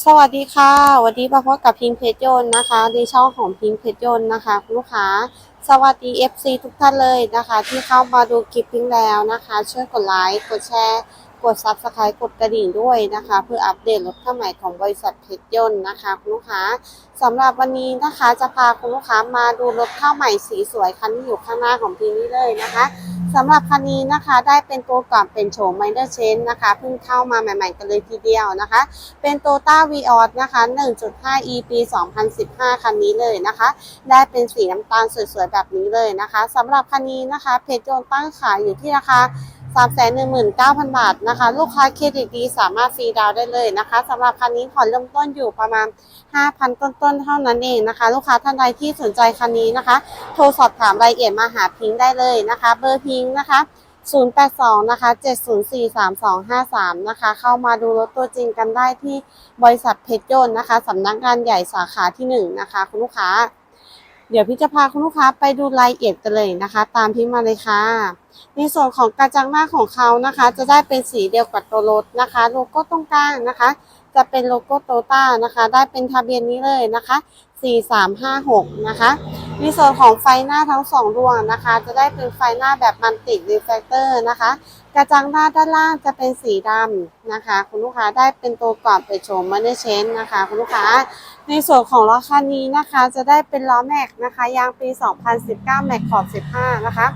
สวัสดีค่ะ วันนี้มาพบกับพิงเพจยนต์นะคะในช่องของพิงเพจยนต์นะคะคุณลูกค้า สวัสดี FC ทุกท่านเลยนะคะ ที่เข้ามาดูคลิปพิงแล้วนะคะ ช่วยกดไลค์ กดแชร์ กด Subscribe กดกระดิ่งด้วยนะคะ เพื่ออัปเดตรถข้าใหม่ของบริษัทเพจยนต์นะคะคุณลูกค้าสำหรับวันนี้นะคะจะพาคุณลูกค้ามาดูรถข้าใหม่สีสวยคันที่อยู่ข้างหน้าของพิงนี้เลยนะคะ สำหรับคันนี้นะคะได้เป็นตัวก่อนเป็นโฉมไมเดอร์เชนนะคะเพิ่งเข้ามาใหม่ๆกันเลยทีเดียวนะคะ เป็นโตต้าวีออสนะคะ 1.5 e ปี 2015 คันนี้เลยนะคะ ได้เป็นสีน้ำตาลสวยๆ แบบนี้เลยนะคะสำหรับคันนี้นะคะ เพจโจนตั้งขายอยู่ที่ราคา 319,000 บาทนะคะ ลูกค้าเครดิตดีสามารถฟรีดาวได้เลยนะคะสำหรับคันนี้ผ่อนเริ่มต้นอยู่ประมาณ 5,000 ต้นๆ เท่านั้นเองนะคะ ลูกค้าท่านใดที่สนใจคันนี้นะคะ โทรสอบถามรายละเอียดมาหาพิงค์ได้เลยนะคะ เบอร์พิงค์นะคะ 082 นะคะ 704 3253 นะคะ เข้ามาดูรถตัวจริงกันได้ที่บริษัทเพชรยนต์นะคะสำนักงานใหญ่สาขาที่ 1 นะคะ คุณลูกค้า เดี๋ยวพี่จะพาคุณลูกค้าไปดูรายละเอียดกันเลยนะคะ ตามพี่มาเลยค่ะ ในส่วนของกระจังหน้าของเขานะคะ จะได้เป็นสีเดียวกับตัวรถนะคะ โลโก้ตรงกลางนะคะ จะเป็นโลโก้โตต้านะคะ ได้เป็นทะเบียนนี้เลยนะคะ 4356 นะคะ ในส่วนของไฟหน้าทั้งสองดวงนะคะ จะได้เป็นไฟหน้าแบบมันติรีเฟกเตอร์นะคะ กระจังหน้าด้านล่างจะเป็นสีดำนะคะ คุณลูกค้าได้เป็นตัวก่อนไปโฉมมันเนเชนนะคะ คุณลูกค้า ในส่วนของล้อคันนี้นะคะ จะได้เป็นล้อแม็กนะคะยางปี 2019 แม็กขอบ 15 นะคะ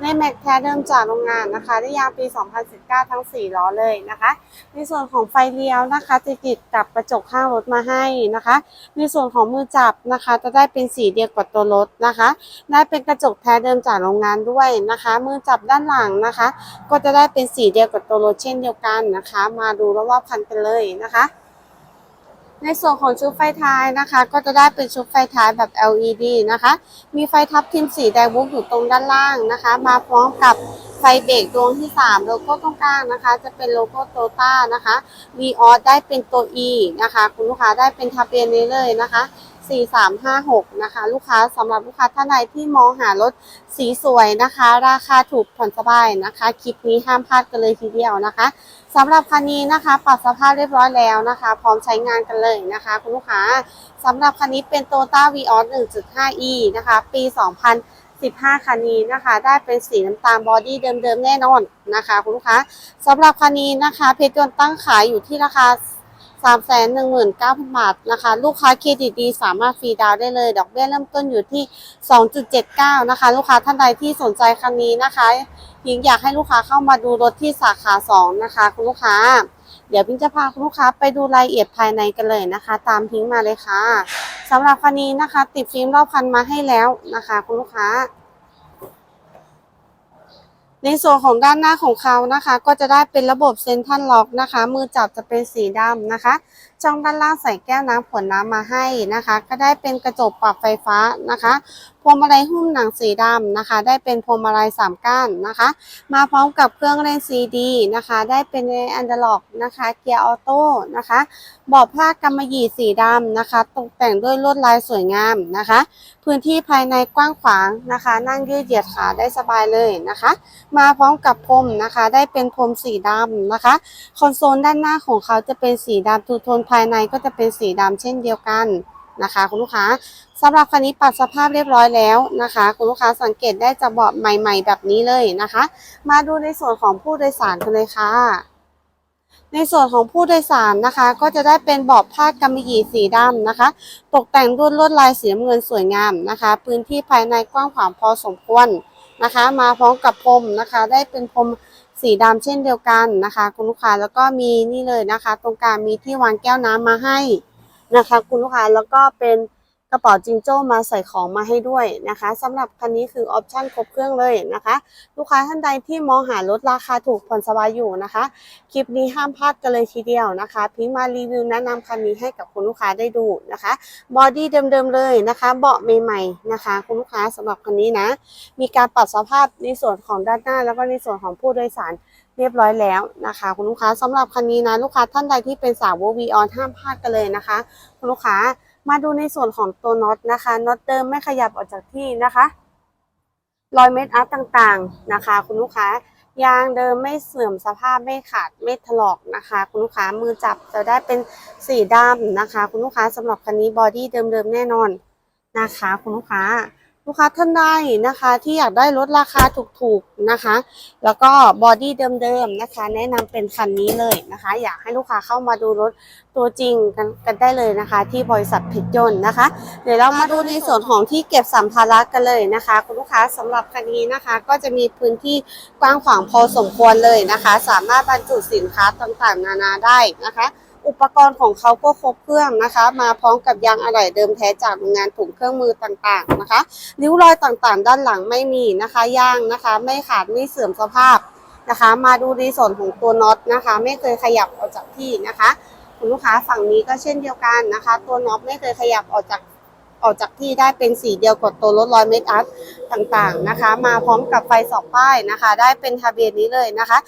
ในแม็กแท้เดิมจากโรงงานนะคะได้ยางปี 2019 ทั้ง 4 ล้อเลยนะคะ ในส่วนของไฟเลี้ยวนะคะจะติดกับกระจกข้างรถมาให้นะคะ ในส่วนของมือจับนะคะ จะได้เป็นสีเดียวกับตัวรถนะคะ ได้เป็นกระจกแท้เดิมจากโรงงานด้วยนะคะ มือจับด้านหลังนะคะ ก็จะได้เป็นสีเดียวกับตัวรถเช่นเดียวกันนะคะ มาดูรอบๆคันกันเลยนะคะ ในส่วนของชุดไฟท้ายนะคะ ก็จะได้เป็นชุดไฟท้ายแบบ LED นะคะ มีไฟทับทิมสีแดงวุบอยู่ตรงด้านล่างนะคะ มาพร้อมกับไฟเบรกดวงที่ 3 โลโก้ตรงกลางนะคะ จะเป็นโลโก้โตต้านะคะ v ีออได้เป็นตัว E นะคะ คุณลูกค้าได้เป็นทะเบียนนี้เลยนะคะ 4356 นะคะ ลูกค้าสำหรับลูกค้าท่านใดที่มองหารถสีสวยนะคะ ราคาถูกผ่อนสบายนะคะ คลิปนี้ห้ามพลาดกันเลยทีเดียวนะคะสำหรับคันนี้นะคะ ปรับสภาพเรียบร้อยแล้วนะคะ พร้อมใช้งานกันเลยนะคะ คุณลูกค้าสำหรับคันนี้เป็น Toyota Vios 1.5e นะคะ ปี 2015คันนี้นะคะ ได้เป็นสีน้ำตาลบอดี้เดิมๆแน่นอนนะคะ คุณลูกค้าสำหรับคันนี้นะคะ เพจยนต์ตั้งขายอยู่ที่ราคา 319,000บาทนะคะ ลูกค้าเครดิตดีสามารถฟรีดาวได้เลย ดอกเบี้ยเริ่มต้นอยู่ที่2.79นะคะ ลูกค้าท่านใดที่สนใจคันนี้นะคะพิงอยากให้ลูกค้าเข้ามาดูรถที่สาขา2นะคะ คุณลูกค้า เดี๋ยวพิงจะพาคุณลูกค้าไปดูรายละเอียดภายในกันเลยนะคะ ตามพิงมาเลยค่ะสำหรับคันนี้นะคะ ติดฟิล์มรอบคันมาให้แล้วนะคะ คุณลูกค้า ในส่วนของด้านหน้าของเขานะคะ ก็จะได้เป็นระบบเซนทรัลล็อกนะคะ มือจับจะเป็นสีดำนะคะ ช่องด้านล่างใส่แก้วน้ำขวดน้ำมาให้นะคะ ก็ได้เป็นกระจกปรับไฟฟ้านะคะพวงมาลัยหุ้มหนังสีดำนะคะ ได้เป็นพวงมาลัยสามก้านนะคะ มาพร้อมกับเครื่องเล่นซีดีนะคะ ได้เป็นในอันดอร์ล็อกนะคะเกียร์ออโต้นะคะเบาะผ้ากำมะหยี่สีดำนะคะ ตกแต่งด้วยลวดลายสวยงามนะคะ พื้นที่ภายในกว้างขวางนะคะ นั่งยืดเหยียดขาได้สบายเลยนะคะ มาพร้อมกับพรมนะคะ ได้เป็นพรมสีดำนะคะ คอนโซลด้านหน้าของเขาจะเป็นสีดำทูโทนภายในก็จะเป็นสีดำเช่นเดียวกันนะคะ คุณลูกค้าสำหรับคันนี้ปรับสภาพเรียบร้อยแล้วนะคะ คุณลูกค้าสังเกตได้จะเบาะใหม่ ๆ แบบนี้เลยนะคะ มาดูในส่วนของผู้โดยสารกันเลยค่ะ ในส่วนของผู้โดยสารนะคะ ก็จะได้เป็นเบาะผ้ากำมะหยี่สีดำนะคะ ตกแต่งด้วยลวดลายสีน้ำเงินสวยงามนะคะ พื้นที่ภายในกว้างขวางพอสมควรนะคะ มาพร้อมกับพรมนะคะ ได้เป็นพรม สีดำเช่นเดียวกันนะคะ คุณลูกค้าแล้วก็มีนี่เลยนะคะ ตรงกลางมีที่วางแก้วน้ำมาให้นะคะ คุณลูกค้าแล้วก็เป็น ระเป๋าจิงโจ้มาใส่ของมาให้ด้วยนะคะสำหรับคันนี้คือออปชั่นครบเครื่องเลยนะคะ ลูกค้าท่านใดที่มองหารถราคาถูกผ่อนสบายอยู่นะคะ คลิปนี้ห้ามพลาดกันเลยทีเดียวนะคะ พิงมารีวิวแนะนำคันนี้ให้กับคุณลูกค้าได้ดูนะคะบอดี้เดิมๆเลยนะคะ เบาะใหม่ๆนะคะ คุณลูกค้าสำหรับคันนี้นะ มีการปรับสภาพในส่วนของด้านหน้า แล้วก็ในส่วนของผู้โดยสารเรียบร้อยแล้วนะคะ คุณลูกค้าสำหรับคันนี้นะลูกค้าท่านใดที่เป็นสาววีออนห้ามพลาดกันเลยนะคะ คุณลูกค้า มาดูในส่วนของตัวน็อตนะคะน็อตเดิมไม่ขยับออกจากที่นะคะรอยเม็ดอัพตต่างๆนะคะ คุณลูกค้ายางเดิมไม่เสื่อมสภาพไม่ขาดไม่ถลอกนะคะ คุณลูกค้ามือจับจะได้เป็นสีดำนะคะ คุณลูกค้าสำหรับคันนี้บอดี้เดิมๆแน่นอนนะคะ คุณลูกค้า ลูกค้าท่านใดนะคะ ที่อยากได้รถราคาถูกๆนะคะ แล้วก็บอดี้เดิมๆนะคะ แนะนำเป็นคันนี้เลยนะคะ อยากให้ลูกค้าเข้ามาดูรถตัวจริงกันกันได้เลยนะคะ ที่บริษัทเพชรยนต์นะคะ เดี๋ยวเรามาดูในส่วนของที่เก็บสัมภาระกันเลยนะคะ คุณลูกค้าสำหรับคันนี้นะคะ ก็จะมีพื้นที่กว้างขวางพอสมควรเลยนะคะ สามารถบรรจุสินค้าต่างๆ นานาได้นะคะ อุปกรณ์ของเขาก็ครบเครื่องนะคะ มาพร้อมกับยางอะไหล่เดิมแท้จากโรงงานถุงเครื่องมือต่างๆนะคะริ้วรอยต่างๆ ด้านหลังไม่มีนะคะยางนะคะ ไม่ขาดไม่เสื่อมสภาพนะคะ มาดูรีส่วนของตัวน็อตนะคะ ไม่เคยขยับออกจากที่นะคะคุณลูกค้าฝั่งนี้ก็เช่นเดียวกันนะคะ ตัวน็อตไม่เคยขยับออกจาก ออกจากที่ได้เป็นสีเดียวกับตัวรถร้อยเมตรอัพต่างๆนะคะ มาพร้อมกับไฟสองป้ายนะคะ ได้เป็นทะเบียนนี้เลยนะคะ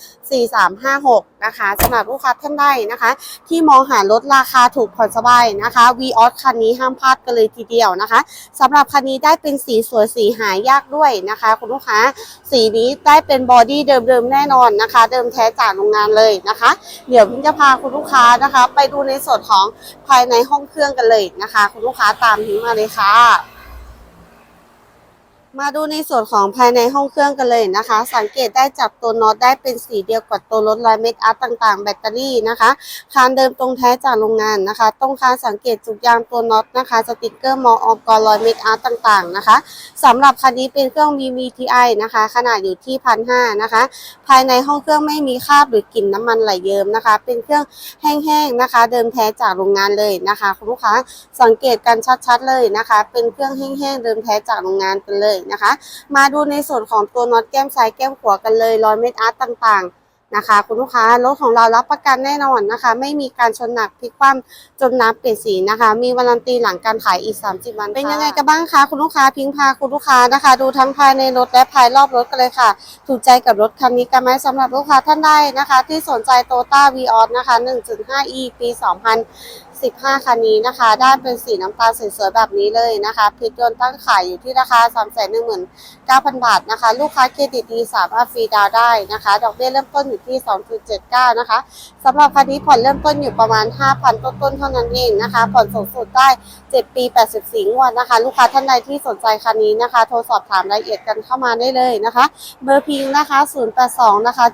4356 นะคะสำหรับลูกค้าท่านใดนะคะ ที่มองหารถราคาถูกผ่อนสบายนะคะ v ีออสคันนี้ห้ามพลาดกันเลยทีเดียวนะคะสำหรับคันนี้ได้เป็นสีสวยสีหายากด้วยนะคะ คุณลูกค้าสีนี้ได้เป็นบอดี้เดิมๆแน่นอนนะคะ เดิมแท้จากโรงงานเลยนะคะ เดี๋ยวพิมจะพาคุณลูกค้านะคะ ไปดูในส่วนของภายในห้องเครื่องกันเลยนะคะ คุณลูกค้าตามพิมมาเลยค่ะ มาดูในส่วนของภายในห้องเครื่องกันเลยนะคะ สังเกตได้จากตัวน็อตได้เป็นสีเดียวกับตัวรถลายเม็ดอาร์ตต่างๆ แบตเตอรี่นะคะคานเดิมตรงแท้จากโรงงานนะคะตรงคานสังเกตจุกยางตัวน็อตนะคะสติกเกอร์มออกกรอยเม็ดอาร์ตต่างๆนะคะสำหรับคันนี้เป็นเครื่อง VVTi นะคะ ขนาดอยู่ที่พันห้านะคะ ภายในห้องเครื่องไม่มีคราบหรือกลิ่นน้ำมันไหลเยิ้มนะคะ เป็นเครื่องแห้งๆนะคะ เดิมแท้จากโรงงานเลยนะคะคุณลูกค้าสังเกตกันชัดๆเลยนะคะ เป็นเครื่องแห้งๆเดิมแท้จากโรงงานกันเลยนะคะ มาดูในส่วนของตัวน็อตแก้มซ้ายแก้มขวากันเลยรอยเม็ดอาร์ตต่างๆนะคะ คุณลูกค้ารถของเรารับประกันแน่นอนนะคะ ไม่มีการชนหนักพลิกคว่ำจมน้ำเปลี่ยนสีนะคะ มีวารันตีหลังการขายอีก 30 วันเป็นยังไงกันบ้างคะคุณลูกค้าพิงพาคุณลูกค้านะคะ ดูทั้งภายในรถและภายรอบรถกันเลยค่ะ ถูกใจกับรถคันนี้กันไหมสำหรับลูกค้าท่านใดนะคะ ที่สนใจโตต้าวีออสนะคะ 1.5e ปี 2000 15 คันนี้นะคะ ได้เป็นสีน้ำตาลสวยๆแบบนี้เลยนะคะพิจยนต์ตั้งขายอยู่ที่ราคา 319,000 บาทนะคะ ลูกค้าเครดิตดีสามารถฟรีดาวได้นะคะ ดอกเบี้ยเริ่มต้นอยู่ที่ 2.79 นะคะสำหรับคันนี้ผ่อนเริ่มต้นอยู่ประมาณ 5,000 ต้นๆเท่านั้นเองนะคะ ผ่อนสูงสุดได้ 7 ปี 84 งวดนะคะ ลูกค้าท่านใดที่สนใจคันนี้นะคะ โทรสอบถามรายละเอียดกันเข้ามาได้เลยนะคะ เบอร์พิงนะคะ 082 นะคะ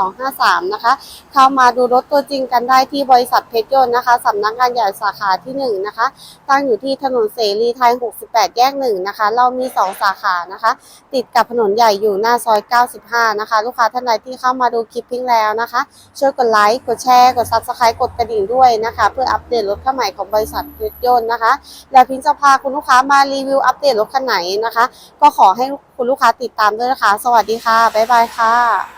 7043253 นะคะ เข้ามาดูรถตัวจริงกันได้ที่บริษัทเพชรยนต์นะคะสำนักงานใหญ่สาขาที่ 1 นะคะ ตั้งอยู่ที่ถนนเสรีไทย 68 แยก 1 นะคะ เรามี 2 สาขานะคะ ติดกับถนนใหญ่อยู่หน้าซอย 95 นะคะ ลูกค้าท่านใดที่เข้ามาดูคลิปพิงแล้วนะคะ ช่วยกดไลค์ กดแชร์ กด Subscribe กดกระดิ่งด้วยนะคะ เพื่ออัปเดตรถคันใหม่ของบริษัทเพชรยนต์นะคะ แล้วพิงจะพาคุณลูกค้ามารีวิวอัปเดตรถคันไหนนะคะ ก็ขอให้คุณลูกค้าติดตามด้วยนะคะ สวัสดีค่ะ บ๊ายบายค่ะ